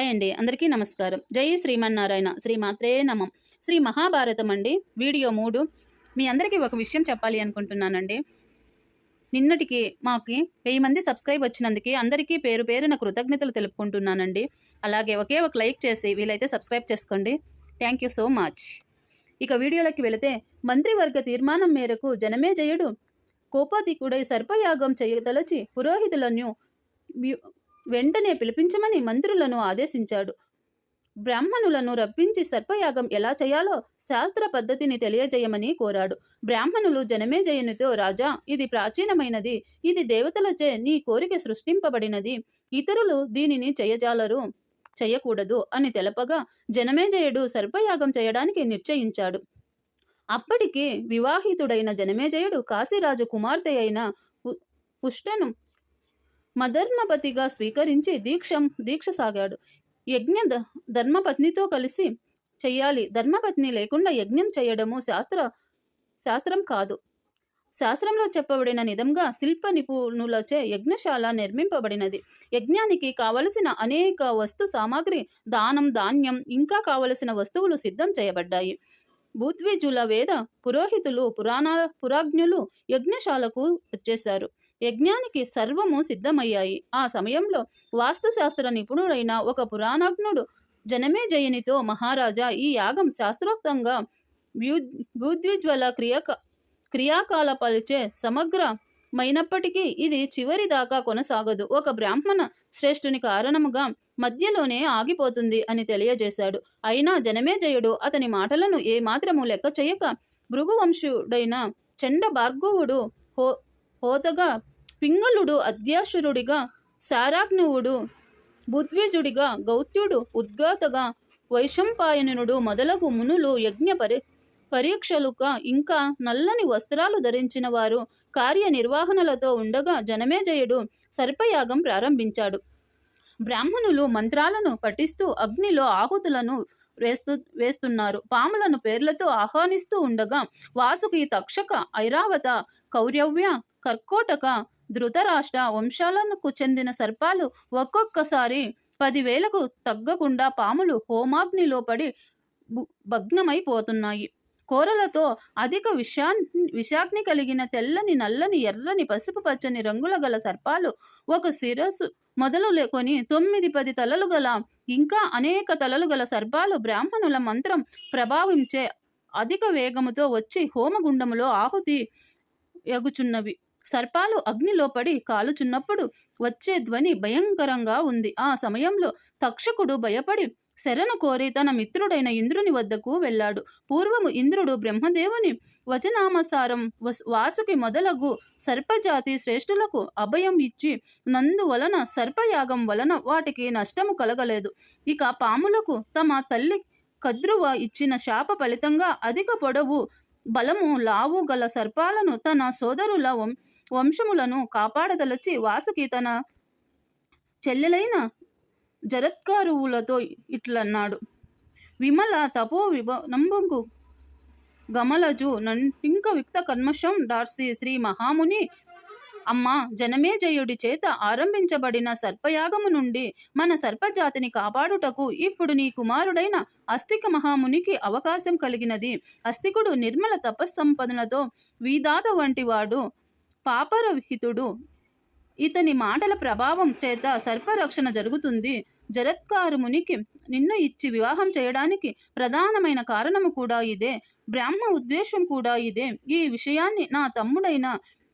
Hi అండి. అందరికీ నమస్కారం. జై శ్రీమన్నారాయణ. శ్రీ మాత్రే నమం. శ్రీ మహాభారతం అండి. వీడియో మూడు. మీ అందరికీ ఒక విషయం చెప్పాలి అనుకుంటున్నానండి. నిన్నటికి మాకి వెయ్యి మంది సబ్స్క్రైబ్ వచ్చినందుకు అందరికీ పేరు పేరున కృతజ్ఞతలు తెలుపుకుంటున్నానండి. అలాగే ఒకే ఒక లైక్ చేసి వీలైతే సబ్స్క్రైబ్ చేసుకోండి. Thank you so much. ఇక వీడియోలోకి వెళితే మంత్రివర్గ తీర్మానం మేరకు జనమేజయుడు కోపాధికుడై సర్పయాగం చేయదలచి పురోహితులను వెంటనే పిలిపించమని మంత్రులను ఆదేశించాడు. బ్రాహ్మణులను రప్పించి సర్పయాగం ఎలా చేయాలో శాస్త్ర పద్ధతిని తెలియజేయమని కోరాడు. బ్రాహ్మణులు జనమేజయునితో రాజా ఇది ప్రాచీనమైనది. ఇది దేవతలచే నీ కోరిక సృష్టింపబడినది. ఇతరులు దీనిని చేయజాలరు చేయకూడదు అని తెలపగా జనమేజయుడు సర్పయాగం చేయడానికి నిశ్చయించాడు. అప్పటికి వివాహితుడైన జనమేజయుడు కాశీరాజు కుమార్తె అయిన పు- పుష్టను మధర్మపతిగా స్వీకరించి దీక్షం దీక్ష సాగాడు యజ్ఞ ద- ధర్మపత్నితో కలిసి చెయ్యాలి. ధర్మపత్ని లేకుండా యజ్ఞం చేయడము శాస్త్ర శాస్త్రం కాదు. శాస్త్రంలో చెప్పబడిన నిధంగా శిల్ప నిపుణులచే యజ్ఞశాల నిర్మింపబడినది. యజ్ఞానికి కావలసిన అనేక వస్తు సామాగ్రి దానం ధాన్యం ఇంకా కావలసిన వస్తువులు సిద్ధం చేయబడ్డాయి. భూద్విజుల వేద పురోహితులు పురాణ పురాజ్ఞులు యజ్ఞశాలకు వచ్చేశారు. యజ్ఞానికి సర్వము సిద్ధమయ్యాయి. ఆ సమయంలో వాస్తుశాస్త్ర నిపుణుడైన ఒక పురాణజ్ఞుడు జనమేజయునితో మహారాజా ఈ యాగం శాస్త్రోక్తంగా భూ- భూద్విజ్వల క్రియక క్రియాకలాపాలచే సమగ్రమైనప్పటికీ ఇది చివరి దాకా కొనసాగదు. ఒక బ్రాహ్మణ శ్రేష్ఠుని కారణముగా మధ్యలోనే ఆగిపోతుంది అని తెలియజేశాడు. అయినా జనమేజయుడు అతని మాటలను ఏమాత్రము లెక్క చేయక భృగువంశుడైన చండ భార్గవుడు హో హోతగా పింగళుడు అధ్యాసురుడిగా శారాగ్నువుడు బుద్విజుడిగా గౌత్యుడు ఉద్గాతగా వైశంపాయనుడు మొదలగు మునులు యజ్ఞ పరి పరీక్షలుగా ఇంకా నల్లని వస్త్రాలు ధరించిన వారు కార్యనిర్వహణలతో ఉండగా జనమేజయుడు సర్పయాగం ప్రారంభించాడు. బ్రాహ్మణులు మంత్రాలను పఠిస్తూ అగ్నిలో ఆహుతులను వేస్తూ వేస్తున్నారు. పాములను పేర్లతో ఆహ్వానిస్తూ ఉండగా వాసుకి తక్షక ఐరావత కౌరవ్య కర్కోటక ధృతరాష్ట్ర వంశాలకు చెందిన సర్పాలు ఒక్కొక్కసారి పదివేలకు తగ్గకుండా పాములు హోమాగ్నిలో పడి భగ్నమైపోతున్నాయి. కోరలతో అధిక విషా విషాగ్ని కలిగిన తెల్లని నల్లని ఎర్రని పసుపు పచ్చని రంగుల గల సర్పాలు ఒక శిరస్సు మొదలు లేకొని తొమ్మిది పది తలలు గల ఇంకా అనేక తలలు గల సర్పాలు బ్రాహ్మణుల మంత్రం ప్రభావించే అధిక వేగముతో వచ్చి హోమగుండములో ఆహుతి ఎగుచున్నవి. సర్పాలు అగ్నిలో పడి కాలుచున్నప్పుడు వచ్చే ధ్వని భయంకరంగా ఉంది. ఆ సమయంలో తక్షకుడు భయపడి శరణు కోరి తన మిత్రుడైన ఇంద్రుని వద్దకు వెళ్ళాడు. పూర్వము ఇంద్రుడు బ్రహ్మదేవుని వచనామసారం వస్- వాసుకి మొదలగు సర్పజాతి శ్రేష్ఠులకు అభయం ఇచ్చి నందువలన సర్పయాగం వలన వాటికి నష్టము కలగలేదు. ఇక పాములకు తమ తల్లి కద్రువ ఇచ్చిన శాప ఫలితంగా అధిక పొడవు బలము లావు గల సర్పాలను తన సోదరుల వం- వంశములను కాపాడదలచి వాసుకి తన చెల్లెలైన జరత్కారువులతో ఇట్లన్నాడు. విమల తపో విభ గమలజు నంటింక విక్త కర్మశం డార్సి శ్రీ మహాముని అమ్మ జనమేజయుడి చేత ఆరంభించబడిన సర్పయాగము నుండి మన సర్పజాతిని కాపాడుటకు ఇప్పుడు నీ కుమారుడైన అస్తిక మహామునికి అవకాశం కలిగినది. అస్తికుడు నిర్మల తపస్సంపదనతో వీదాత వంటి వాడు పాపరహితుడు. ఇతని మాటల ప్రభావం చేత సర్పరక్షణ జరుగుతుంది. జరత్కారు మునికి నిన్ను ఇచ్చి వివాహం చేయడానికి ప్రధానమైన కారణము కూడా ఇదే. బ్రాహ్మ ఉద్దేశం కూడా ఇదే. ఈ విషయాన్ని నా తమ్ముడైన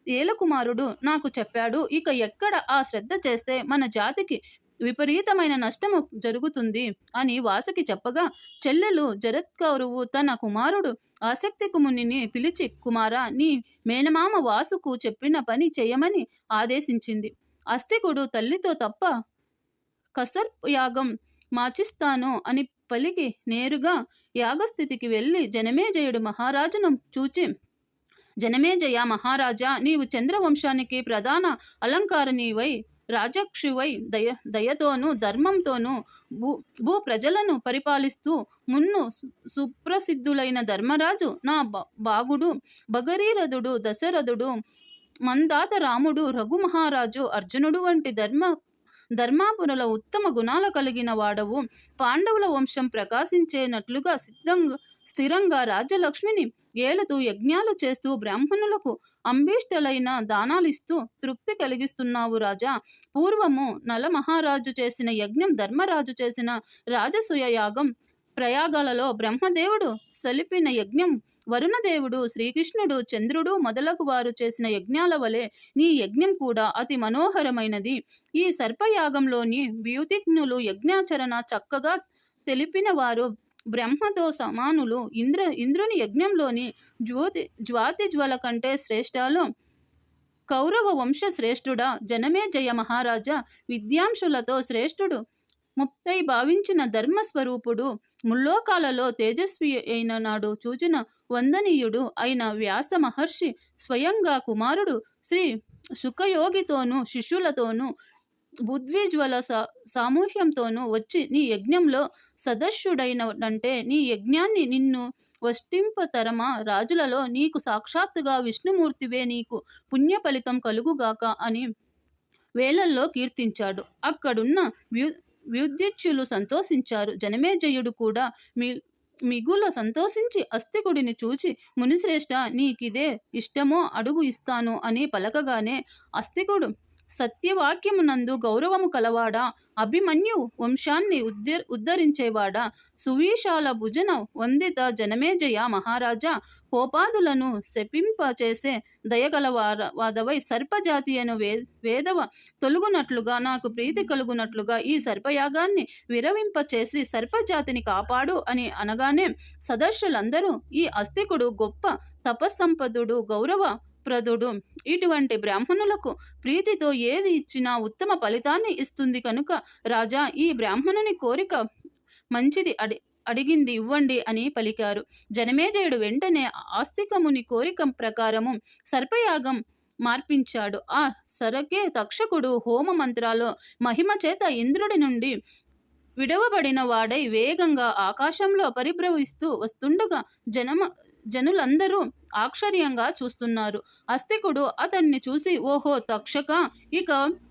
ఏలకుమారుడు నాకు చెప్పాడు. ఇక ఎక్కడ ఆ శ్రద్ధ చేస్తే మన జాతికి విపరీతమైన నష్టము జరుగుతుంది అని వాసుకి చెప్పగా చెల్లెలు జరత్కౌరువు తన కుమారుడు ఆసక్తి మునిని పిలిచి కుమారా నీ మేనమామ వాసుకు చెప్పిన పని చేయమని ఆదేశించింది. అస్తికుడు తల్లితో తప్ప కసర్ప్ యాగం మాచిస్తాను అని పలికి నేరుగా యాగస్థితికి వెళ్ళి జనమేజయుడు మహారాజును చూచి జనమేజయ మహారాజా నీవు చంద్రవంశానికి ప్రధాన అలంకారనీవై రాజక్షువై దయ దయతోనూ ధర్మంతోనూ భూ భూ ప్రజలను పరిపాలిస్తూ మున్ను సు- సుప్రసిద్ధులైన ధర్మరాజు నా బా- బాగుడు భగరీరథుడు దశరథుడు మందాత రాముడు రఘు మహారాజు అర్జునుడు వంటి ధర్మ ధర్మాపురుల ఉత్తమ గుణాల కలిగిన వాడవు. పాండవుల వంశం ప్రకాశించేనట్లుగా సిద్ధంగా స్థిరంగా రాజలక్ష్మిని ఏలుతూ యజ్ఞాలు చేస్తూ బ్రాహ్మణులకు అంబిష్టలైన దానాలిస్తూ తృప్తి కలిగిస్తున్నావు రాజా. పూర్వము నల మహారాజు చేసిన యజ్ఞం ధర్మరాజు చేసిన రాజసూయ యాగం ప్రయాగాలలో బ్రహ్మదేవుడు సలిపిన యజ్ఞం వరుణదేవుడు శ్రీకృష్ణుడు చంద్రుడు మొదలగు వారు చేసిన యజ్ఞాల వలె నీ యజ్ఞం కూడా అతి మనోహరమైనది. ఈ సర్పయాగంలోని వ్యూతిజ్ఞులు యజ్ఞాచరణ చక్కగా తెలిపిన వారు బ్రహ్మతో సమానులు ఇంద్ర ఇంద్రుని యజ్ఞంలోని జ్యోతి జ్వాతి జ్వల కంటే శ్రేష్టాలు. కౌరవ వంశ శ్రేష్ఠుడా జనమే జయ మహారాజా విద్యాంశులతో శ్రేష్ఠుడు. ముక్తై భావించిన ధర్మస్వరూపుడు ముల్లోకాలలో తేజస్వి అయిన నాడు చూచిన వందనీయుడు అయిన వ్యాస మహర్షి స్వయంగా కుమారుడు. శ్రీ సుఖయోగితోనూ శిష్యులతోనూ బుద్విజ్వల సా సామూహ్యంతోనూ వచ్చి నీ యజ్ఞంలో సదస్యుడైనటంటే నీ యజ్ఞాన్ని నిన్ను వష్టింపతరమా రాజులలో నీకు సాక్షాత్తుగా విష్ణుమూర్తివే నీకు పుణ్య ఫలితం కలుగుగాక అని వేలల్లో కీర్తించాడు. అక్కడున్న వ్యు వ్యుద్యచ్యులు సంతోషించారు. జనమేజయుడు కూడా మీ మిగుల సంతోషించి అస్తికుడిని చూచి మునిశ్రేష్ఠ నీకిదే ఇష్టమో అడుగు ఇస్తాను అని పలకగానే అస్తికుడు సత్యవాక్యమునందు గౌరవము కలవాడా? అభిమన్యు వంశాన్ని ఉద్ధర్ ఉద్ధరించేవాడా? సువీశాల భుజన వందిత జనమేజయ మహారాజా! కోపాదులను శపింపచేసే దయగలవార వాదవై సర్పజాతీయను వే వేదవ తొలుగునట్లుగా నాకు ప్రీతి కలుగునట్లుగా ఈ సర్పయాగాన్ని విరవింపచేసి సర్పజాతిని కాపాడు అని అనగానే సదస్సులందరూ ఈ అస్తికుడు గొప్ప తపస్సంపదుడు గౌరవ ప్రదుడు ఇటువంటి బ్రాహ్మణులకు ప్రీతితో ఏది ఇచ్చినా ఉత్తమ ఫలితాన్ని ఇస్తుంది కనుక రాజా ఈ బ్రాహ్మణుని కోరిక మంచిది అడి అడిగింది ఇవ్వండి అని పలికారు. జనమేజయుడు వెంటనే ఆస్తికముని కోరిక ప్రకారము సర్పయాగం మార్పించాడు. ఆ సరకే తక్షకుడు హోమ మంత్రాలో మహిమ చేత ఇంద్రుడి నుండి విడవబడిన వాడై వేగంగా ఆకాశంలో పరిభ్రమిస్తూ వస్తుండగా జనమ జనులందరూ ఆశ్చర్యంగా చూస్తున్నారు. అస్తికుడు అతన్ని చూసి ఓహో తక్షక! ఇక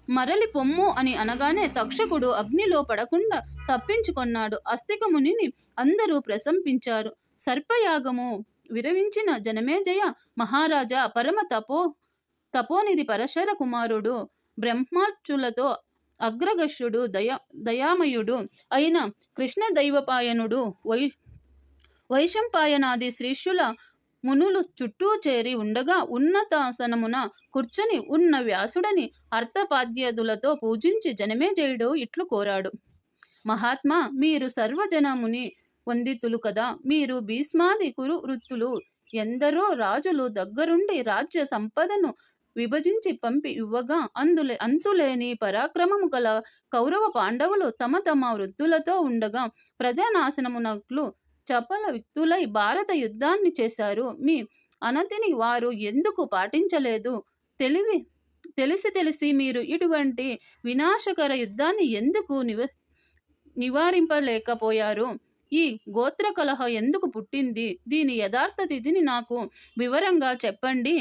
మరలి పొమ్ము అని అనగానే తక్షకుడు అగ్నిలో పడకుండా తప్పించుకొన్నాడు. అస్తికమునిని అందరూ ప్రశంపించారు సర్పయాగము విరవించిన జనమేజయ మహారాజా పరమ తపో తపోనిధి పరశర కుమారుడు బ్రహ్మాచులతో అగ్రగష్యుడు దయ దయామయుడు అయిన కృష్ణ దైవపాయనుడు వై వైశంపాయనాది శ్రీష్యుల మునులు చుట్టూ చేరి ఉండగా ఉన్నతాసనమున కూర్చొని ఉన్న వ్యాసుడని అర్థపాద్యదులతో పూజించి జనమేజయుడు ఇట్లు కోరాడు. మహాత్మా మీరు సర్వజనముని వందితులు కదా. మీరు భీష్మాది కురు వృత్తులు. ఎందరో రాజులు దగ్గరుండి రాజ్య సంపదను విభజించి పంపి ఇవ్వగా అందులే అంతులేని పరాక్రమము గల కౌరవ పాండవులు తమ తమ వృత్తులతో ఉండగా ప్రజానాశనమునట్లు చపల వ్యక్తులై భారత యుద్ధాన్ని చేశారు. మీ అనతిని వారు ఎందుకు పాటించలేదు? తెలివి తెలిసి తెలిసి మీరు ఇటువంటి వినాశకర యుద్ధాన్ని ఎందుకు నివ నివారింపలేకపోయారు? ఈ గోత్ర కలహ ఎందుకు పుట్టింది? దీని యథార్థ తిథిని నాకు వివరంగా చెప్పండి.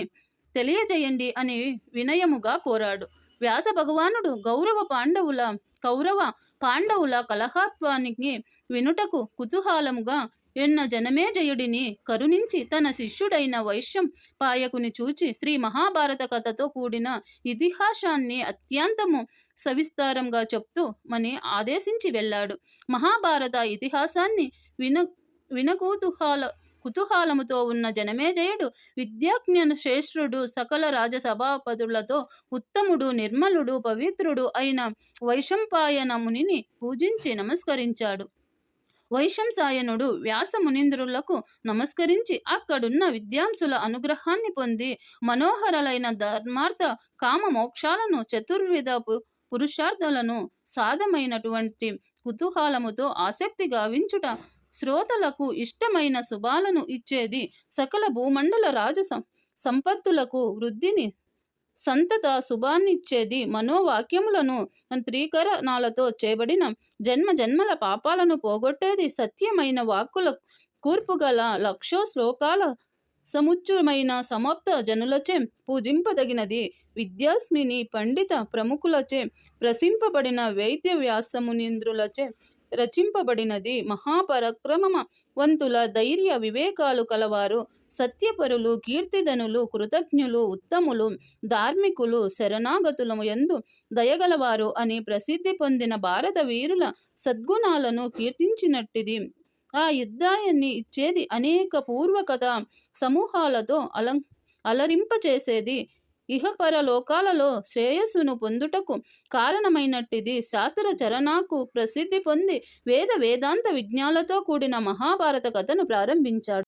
తెలియజేయండి అని వినయముగా కోరాడు. వ్యాస భగవానుడు గౌరవ పాండవుల కౌరవ పాండవుల కలహత్వానికి వినుటకు కుతూహలముగా ఎన్న జనమేజయుడిని కరుణించి తన శిష్యుడైన వైశ్యం పాయకుని చూచి శ్రీ మహాభారత కథతో కూడిన ఇతిహాసాన్ని అత్యంతము సవిస్తారంగా చెప్తూ మని ఆదేశించి వెళ్ళాడు. మహాభారత ఇతిహాసాన్ని విన వినకూతుహాల కుతూహలముతో ఉన్న జనమేజయుడు విద్యాజ్ఞ శ్రేష్ఠుడు సకల రాజసభాపతులతో ఉత్తముడు నిర్మలుడు పవిత్రుడు అయిన వైశంపాయన మునిని పూజించి నమస్కరించాడు. వైశంసాయనుడు వ్యాస మునీంద్రులకు నమస్కరించి అక్కడున్న విద్యాంసుల అనుగ్రహాన్ని పొంది మనోహరలైన ధర్మార్థ కామ మోక్షాలను చతుర్విధ పు- పురుషార్థులను సాధమైనటువంటి కుతూహలముతో ఆసక్తి గావించుట శ్రోతలకు ఇష్టమైన శుభాలను ఇచ్చేది సకల భూమండల రాజ సం- సంపత్తులకు వృద్ధిని సంతత శుభాన్నిచ్చేది మనోవాక్యములను త్రీకరణాలతో చేయబడిన జన్మ జన్మల పాపాలను పోగొట్టేది సత్యమైన వాక్కుల కూర్పు గల లక్షో శ్లోకాల సముచ్చుమైన సమాప్త జనులచే పూజింపదగినది. విద్యాస్మిని పండిత ప్రముఖులచే ప్రసింపబడిన వైద్య వ్యాసమునింద్రులచే రచింపబడినది. మహాపరక్రమ వంతుల ధైర్య వివేకాలు కలవారు. సత్యపరులు కీర్తిధనులు కృతజ్ఞులు ఉత్తములు ధార్మికులు శరణాగతులము ఎందు దయగలవారు అని ప్రసిద్ధి పొందిన భారత వీరుల సద్గుణాలను కీర్తించినట్టిది. ఆ యుద్ధాన్ని ఇచ్చేది అనేక పూర్వకథ సమూహాలతో అలం అలరింపచేసేది ఇహపర లోకాలలో శ్రేయస్సును పొందుటకు కారణమైనట్టిది. శాస్త్ర చరణాకు ప్రసిద్ధి పొంది వేద వేదాంత విజ్ఞాలతో కూడిన మహాభారత కథను ప్రారంభించాడు.